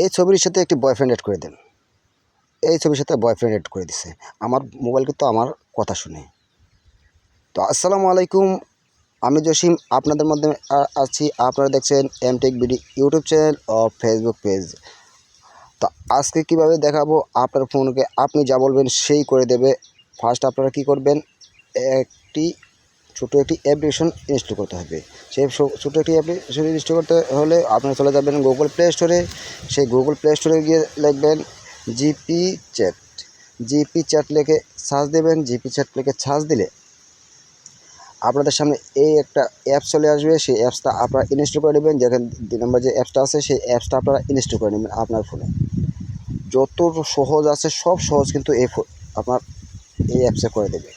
এই ছবির সাথে একটি বয়ফ্রেন্ড অ্যাড করে দেন। এই ছবির সাথে বয়ফ্রেন্ড অ্যাড করে দিছে। আমার মোবাইল কিন্তু আমার কথা শুনে। তো আসসালামু আলাইকুম, আমি জসিম, আপনাদের মধ্যে আছি। আপনারা দেখছেন এমটেক বিডি ইউটিউব চ্যানেল ও ফেসবুক পেজ তো আজকে কীভাবে দেখাবো আপনার ফোনকে আপনি যা বলবেন সেই করে দেবে। ফার্স্ট আপনারা কি করবেন? একটি ছোটো একটি অ্যাপ্লিকেশন ইনস্টল করতে হবে। সেই ছোটো একটি অ্যাপ্লিকেশন ইনস্টল করতে হলে আপনারা চলে যাবেন গুগল প্লে স্টোরে সেই গুগল প্লে স্টোরে গিয়ে লিখবেন জিপি চ্যাট জিপি চ্যাট লিখে সার্চ দেবেন। জিপি চ্যাট লিখে সার্চ দিলে আপনাদের সামনে এই একটা অ্যাপস চলে আসবে। সেই অ্যাপসটা আপনারা ইনস্টল করে নেবেন। যেখানে দুই নম্বর যে অ্যাপসটা আছে, সেই অ্যাপসটা আপনারা ইনস্টল করে নেবেন আপনার ফোনে যত সহজ আছে, সব সহজ কিন্তু এই আপনার এই অ্যাপসে করে দেবে।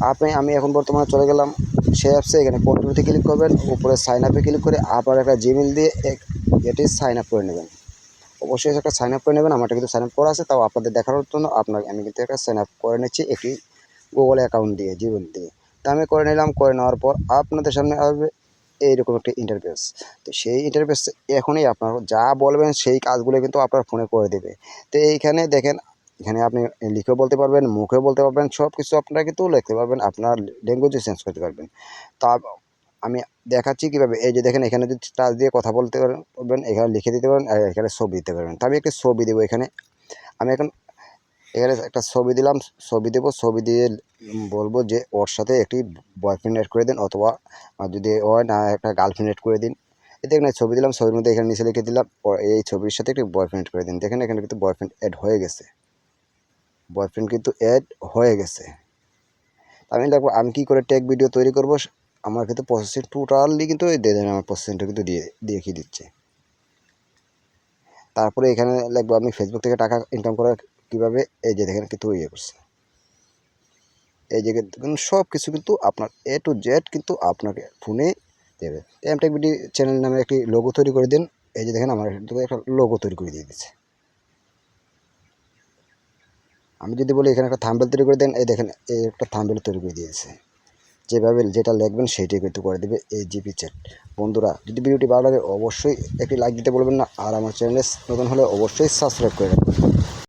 আপনি, আমি এখন বর্তমানে চলে গেলাম সেই অ্যাপসে এখানে কন্ট্রোলতে ক্লিক করবেন, উপরে সাইন আপে ক্লিক করে আবার একটা জিমেল দিয়ে এক- এটি সাইন আপ করে নেবেন। অবশ্যই একটা সাইন আপ করে নেবেন আমারটা কিন্তু সাইন আপ করা আছে, তাও আপনাদের দেখানোর জন্য আপনার, আমি কিন্তু একটা সাইন আপ করে নিচ্ছি একটি গুগল অ্যাকাউন্ট দিয়ে জিমেল দিয়ে। তা আমি করে নিলাম, করে নেওয়ার পর আপনাদের সামনে আসবে এইরকম একটা ইন্টারফেস তো সেই ইন্টারফেস এখনই আপনার যা বলবেন সেই কাজগুলো কিন্তু আপনার ফোনে করে দেবে। তো এইখানে দেখেন এখানে আপনি লিখেও বলতে পারবেন, মুখেও বলতে পারবেন সব কিছু আপনারা কিন্তু লিখতে পারবেন, আপনার ল্যাঙ্গুয়েজও চেঞ্জ করতে পারবেন। তা আমি দেখাচ্ছি কীভাবে, এই যে দেখেন এখানে যদি টাচ দিয়ে কথা বলতে পারবেন এখানে লিখে দিতে পারবেন আর এখানে ছবি দিতে পারবেন। তা আমি একটা ছবি দেবো এখানে। আমি এখন এখানে একটা ছবি দিলাম, ছবি দেবো, ছবি দিয়ে বলব যে ওর সাথে একটি বয়ফ্রেন্ড অ্যাড করে দিন অথবা যদি হয় না, একটা গার্লফ্রেন্ড অ্যাড করে দিন। এই দেখেন ছবি দিলাম, ছবির মধ্যে এখানে নিচে লিখে দিলাম এই ছবির সাথে একটি বয়ফ্রেন্ড করে দিন। দেখেন এখানে কিন্তু বয়ফ্রেন্ড অ্যাড হয়ে গেছে। বয়ফ্রেন্ড কিন্তু অ্যাড হয়ে গেছে। আমি দেখব আমি কী করে টেক ভিডিও তৈরি করব? আমার কিন্তু প্রসেসিং টোটালি কিন্তু এই দেন আমার প্রসেসিংটা কিন্তু দিয়ে দেখিয়ে দিচ্ছে। তারপরে এখানে লিখব আমি ফেসবুক থেকে টাকা ইনকাম করার কীভাবে, এই যে দেখেন কিন্তু ইয়ে করছে। এই যে সব কিছু কিন্তু আপনার এ টু জেড কিন্তু আপনাকে ফোনে দেবে। এমটেক বিডি চ্যানেল নামে একটি লোগো তৈরি করে দিন। এই যে দেখেন, আমার একটা লোগো তৈরি করে দিয়ে দিচ্ছে। আমি যদি বলি এখানে একটা থাম্বেল তৈরি করে দেন, এই দেখেন, এই একটা থাম্বেল তৈরি করে দিয়েছে। যেভাবে যেটা লিখবেন সেইটাই কিন্তু করে দেবে এই জিপি চ্যাট বন্ধুরা, যদি ভিডিওটি ভালো লাগে অবশ্যই একটি লাইক দিতে বলবেন না, আর আমার চ্যানেলে নতুন হলে অবশ্যই সাবস্ক্রাইব করে রাখবেন।